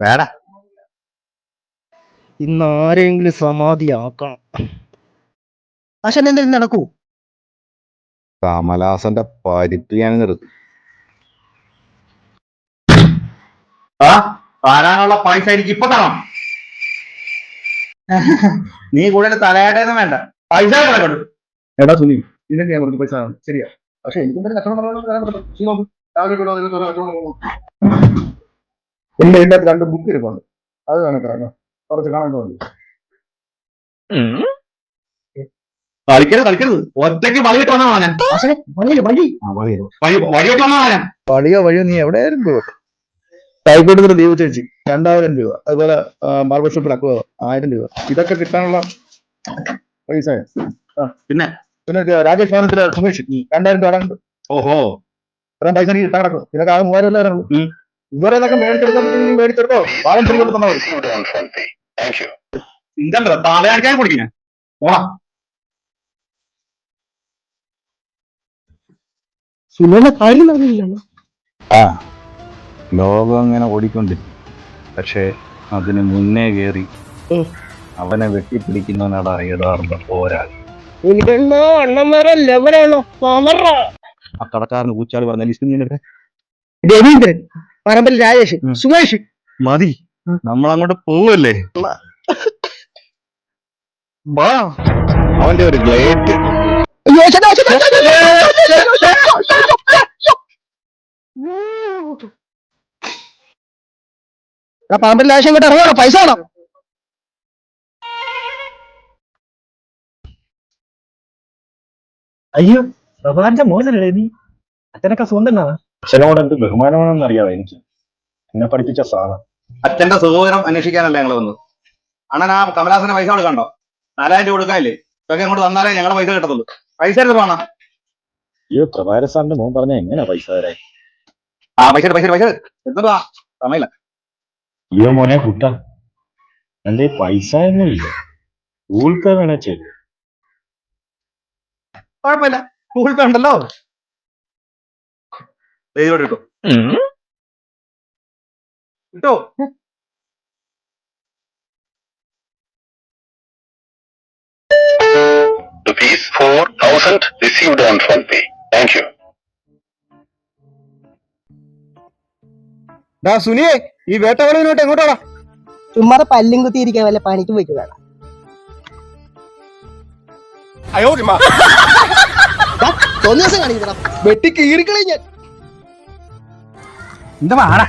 വേട ഇന്ന് ആരെങ്കിലും സമാധിയാക്കണം ആശാൻ എന്തെങ്കിലും നടക്കൂ കമലാസന്റെ പരിപ്പ് ഞാൻ നിർത്തി ആ താരാനുള്ള പൈസ എനിക്ക് ഇപ്പൊ തരണം നീ കൂടുതൽ തലയാട്ടേന്ന് വേണ്ട പൈസ കിടക്കണ്ടു എടാ സുനി ഇതൊക്കെ ഞാൻ കുറച്ച് പൈസ. ശരിയാ പക്ഷെ എനിക്കും തന്നെ കച്ചവടം നടക്കണം. നീ നോക്ക്. രാവിലെ ഇതിന് കച്ചവടം നടക്കണം. എന്റെ ഇതിന്റെ അകത്ത് രണ്ട് ബുക്ക് ഇരിപ്പുണ്ട്. അത് വേണം തരാം കുറച്ച് കാണാൻ തോന്നി കളിക്കരുത് കളിക്കരുത്. ഒറ്റയ്ക്ക് വഴിയിട്ട് വന്നാ ഞാൻ. വഴി. വഴി വഴി വഴിയിട്ട് വന്നാ ഞാൻ. വഴിയോ വഴിയോ നീ എവിടെ പോകും ടൈക്കോട്ട് ദീപ ചേച്ചി രണ്ടായിരം രൂപ. അതുപോലെ ബാർബർ ഷോപ്പിൽ അക്കുവ ആയിരം രൂപ. ഇതൊക്കെ കിട്ടാനുള്ള പൈസ. പിന്നെ? പിന്നെ രാജേഷ് ഭവനത്തിലെ സുമേഷ് രണ്ടായിരം രൂപ ഓഹോ. ഇത്രയും പൈസ നീ ഇട്ടാ കിടക്കും നിനക്ക് ആ മൂവായിരം അല്ലേ വരണുള്ളൂ ഉം. ഇവരെ ഇതൊക്കെ മേടിച്ചെടുക്കാൻ മേടിച്ചെടുത്തോ? പാലം തിരികെ തന്നാ? മതി ഇതല്ല തലയാക്കാൻ കുടിക്കും ഞാൻ പോടാ. സുനയുടെ കാര്യം നടന്നില്ല ആ. ലോകം അങ്ങനെ ഓടിക്കൊണ്ടിരിക്കും പക്ഷേ അതിന് മുന്നേ കേറി. അവനെ വെട്ടിപ്പിടിക്കുന്നവനടാ യഥാർത്ഥ പോരാളി. ആ കടക്കാരന് ഊച്ചാളി പറഞ്ഞ ലിസ്റ്റ് രവീന്ദ്രൻ. പറമ്പിൽ രാജേഷ്. സുമേഷ് മതി നമ്മളങ്ങോട്ട് പോവല്ലേ ബാ അവന്റെ ഒരു ഗ്ലേറ്റ് പറമ്പിൽ രാജേഷ് ഇങ്ങോട്ട് ഇറങ്ങണോ പൈസ വേണം അയ്യോ പ്രഭാന്റെ മോനല്ലേ നീ അച്ഛനൊക്കെ സ്വന്തം അച്ഛനോട് എന്ത് ബഹുമാനമാണെന്ന് അറിയാതെ എനിക്ക്? എന്നെ പഠിപ്പിച്ച സാധനം അച്ഛന്റെ സഹോദരം അന്വേഷിക്കാനല്ലേ ഞങ്ങൾ വന്നത്? അണ്ണൻ ആ കമലാസന പൈസ കൊടുക്കണ്ടോ നാലായിരം രൂപ കൊടുക്കാനില്ലേ? ഇതൊക്കെ അങ്ങോട്ട് വന്നാലേ ഞങ്ങളെ പൈസ കിട്ടത്തുള്ളൂ. പൈസ എടുത്ത് വേണം അയ്യോ പ്രഭാര സാറിന്റെ മോൻ പറഞ്ഞ എങ്ങനെയാ പൈസ തരാൻ? ആ പൈസ പൈസ പൈസ എടുത്ത്. വാ. സമയമില്ല. അയ്യോ മോനെ കുട്ട. എന്റെ പൈസ ഒന്നുമില്ല. ഗൂഗിൾ പേ വേണേ ചെയ്തു. കുഴപ്പമില്ല. ഗൂഗിൾ പേ ഉണ്ടല്ലോ. ദേ ഇതിലോട്ട് ഇട്ടു ഇട്ടോ. Rupees 4000 received on PhonePe. Thank you. ഡാ സുനിയെ ഈ വേട്ടവളിനോട്ട് എങ്ങോട്ടാടാ ചുമ്മാതെ പല്ലും കുത്തിയിരിക്കാൻ വല്ല പണിക്ക് പോയിട്ട് വേണം തോന്നിയ ദിവസം കാണിക്കണം വെട്ടി കീറിക്കളി ഞാൻ. എന്താ വാടാ